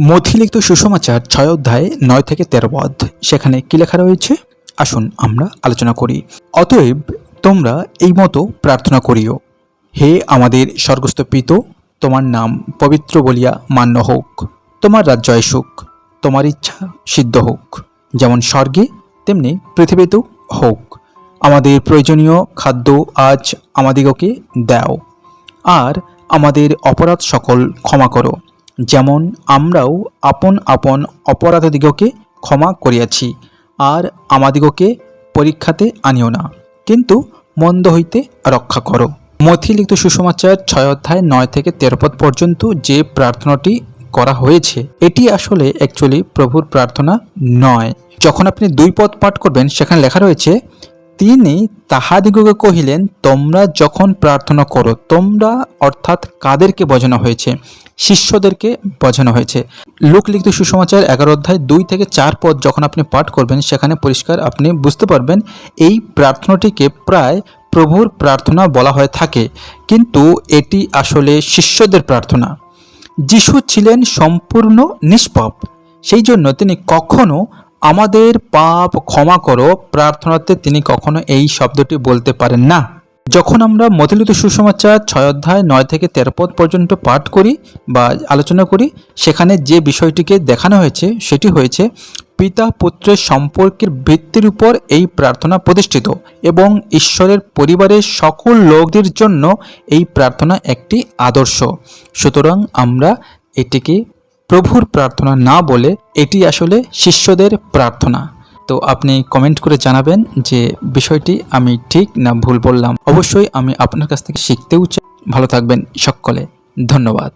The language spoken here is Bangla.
মথিলিখিত সুষমাচার ছয় অধ্যায় নয় থেকে তেরো পদ। সেখানে কি লেখা রয়েছে? আসুন আমরা আলোচনা করি। অতএব তোমরা এই মতো প্রার্থনা করিও। হে আমাদের স্বর্গস্থ পিত, তোমার নাম পবিত্র বলিয়া মান্য হোক। তোমার রাজ্য সুখ তোমার ইচ্ছা সিদ্ধ হোক। যেমন স্বর্গে, তেমনি পৃথিবীতেও হোক। আমাদের প্রয়োজনীয় খাদ্য আজ আমাদিগকে দাও। আর আমাদের অপরাধ সকল ক্ষমা করো। যেমন আমরাও আপন আপন অপরাধদিগকে ক্ষমা করিয়াছি, আর আমাদিগকে পরীক্ষাতে আনিও না। কিন্তু মন্দ হইতে রক্ষা করো। মথি লিখিত সুসমাচার ছয় অধ্যায় নয় থেকে তেরো পদ পর্যন্ত যে প্রার্থনাটি করা হয়েছে, এটি আসলে অ্যাকচুয়ালি প্রভুর প্রার্থনা নয়। যখন আপনি দুই পদ পাঠ করবেন, সেখানে লেখা রয়েছে তিনি তাহাদিগকে কহিলেন, তোমরা যখন প্রার্থনা করো, তোমরা অর্থাৎ কাদেরকে বোঝানো হয়েছে? শিষ্যদেরকে বোঝানো হয়েছে? লোকলিখিত সুসমাচার এগারো অধ্যায় দুই থেকে চার পদ যখন আপনি পাঠ করবেন, সেখানে পরিষ্কার আপনি বুঝতে পারবেন, এই প্রার্থনাটিকে প্রায় প্রভুর প্রার্থনা বলা হয়ে থাকে। কিন্তু এটি আসলে শিষ্যদের প্রার্থনা। যিশু ছিলেন সম্পূর্ণ নিষ্পাপ। সেই জন্য তিনি কখনো আমাদের পাপ ক্ষমা করো, প্রার্থনাতে তিনি কখনো এই শব্দটি বলতে পারেন না। যখন আমরা মতিলিত সুসমাচার ছয় অধ্যায় নয় থেকে তেরো পদ পর্যন্ত পাঠ করি বা আলোচনা করি, সেখানে যে বিষয়টিকে দেখানো হয়েছে, সেটি হয়েছে পিতা পুত্রের সম্পর্কের ভিত্তির উপর এই প্রার্থনা প্রতিষ্ঠিত এবং ঈশ্বরের পরিবারের সকল লোকদের জন্য এই প্রার্থনা একটি আদর্শ। সুতরাং আমরা এটিকে প্রভুর প্রার্থনা না বলে এটি আসলে শিষ্যদের প্রার্থনা। তো আপনি কমেন্ট করে জানাবেন যে বিষয়টি আমি ঠিক না ভুল বললাম। অবশ্যই আমি আপনার কাছ থেকে শিখতেও চাই। ভালো থাকবেন সকলে। ধন্যবাদ।